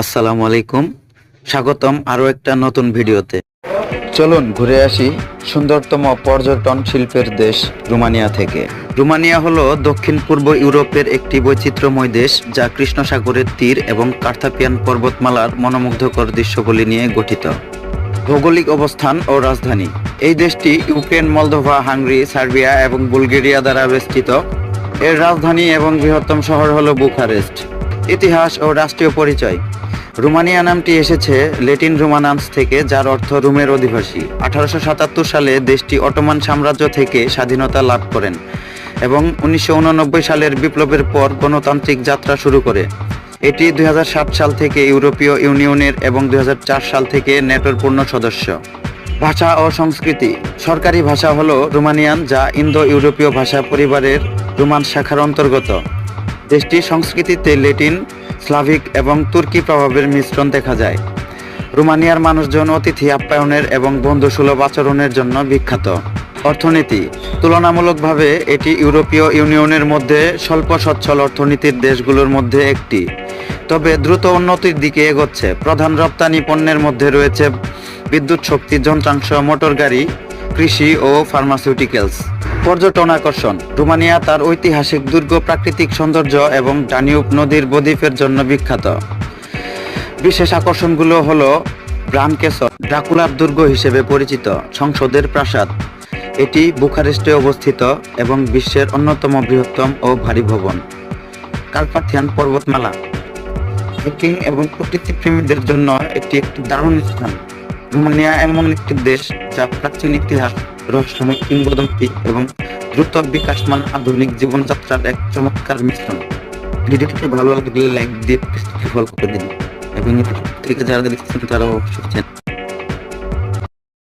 আসসালামু আলাইকুম। স্বাগতম আরও একটা নতুন ভিডিওতে। চলুন ঘুরে আসি সুন্দরতম পর্যটন শিল্পের দেশ রোমানিয়া থেকে। রোমানিয়া হলো দক্ষিণ পূর্ব ইউরোপের একটি বৈচিত্র্যময় দেশ যা কৃষ্ণ সাগরের তীর এবং কার্থাপিয়ান পর্বতমালার মনোমুগ্ধকর দৃশ্যগুলি নিয়ে গঠিত। ভৌগোলিক অবস্থান ও রাজধানী। এই দেশটি ইউক্রেন, মলদোভা, হাঙ্গরি, সার্বিয়া এবং বুলগেরিয়া দ্বারা বেষ্টিত। এর রাজধানী এবং বৃহত্তম শহর হল বুখারেস্ট। ইতিহাস ও রাষ্ট্রীয় পরিচয়। রোমানিয়া নামটি এসেছে লেটিন রোমানান্স থেকে, যার অর্থ রোমের অধিবাসী। আঠারোশো সাতাত্তর সালে দেশটি অটোমান সাম্রাজ্য থেকে স্বাধীনতা লাভ করেন এবং উনিশশো উননব্বই সালের বিপ্লবের পর গণতান্ত্রিক যাত্রা শুরু করে। এটি দুই হাজার সাত সাল থেকে ইউরোপীয় ইউনিয়নের এবং দুই হাজার চার সাল থেকে নেটোর পূর্ণ সদস্য। ভাষা ও সংস্কৃতি। সরকারি ভাষা হল রোমানিয়ান, যা ইন্দো ইউরোপীয় ভাষা পরিবারের রোমান শাখার অন্তর্গত। দেশটির সংস্কৃতিতে লেটিন স্লাভিক এবং তুর্কি প্রভাবের মিশ্রণ দেখা যায়। রোমানিয়ার মানুষজন অতিথি আপ্যায়নের এবং বন্ধুসুলভ আচরণের জন্য বিখ্যাত। অর্থনীতি। তুলনামূলকভাবে এটি ইউরোপীয় ইউনিয়নের মধ্যে স্বল্প সচ্ছল অর্থনীতির দেশগুলোর মধ্যে একটি। তবে দ্রুত উন্নতির দিকে এগোচ্ছে। প্রধান রপ্তানি পণ্যের মধ্যে রয়েছে বিদ্যুৎ শক্তি, যন্ত্রাংশ, মোটর গাড়ি, কৃষি ও ফার্মাসিউটিক্যালস। পর্যটন আকর্ষণ রোমানিয়া তার ঐতিহাসিক দুর্গ প্রাকৃতিক সৌন্দর্য এবং ডানিউব নদীর বদ্বীপের জন্য বিখ্যাত। বিশেষ আকর্ষণগুলো হলো ব্রানকেসর ড্রাকুলার দুর্গ হিসেবে পরিচিত, সংসদের প্রাসাদ। এটি বুখারেস্টে অবস্থিত এবং বিশ্বের অন্যতম বৃহত্তম ও ভারী ভবন। কার্পাথিয়ান পর্বতমালা। হাইকিং এবং প্রকৃতি প্রেমীদের জন্য এটি একটি দারুণ স্থান। রোমানিয়া এমন একটি দেশ যা প্রাচীন ইতিহাস রহস্যময় কিংবদন্তি এবং দ্রুত বিকাশমান আধুনিক জীবনযাত্রার এক চমৎকার মিশ্রণ। ভিডিওটিকে ভালো লাগলে লাইক দিয়ে ফলো করে দিন। এবং থেকে যারা দেখছেন তারাও অবশ্যই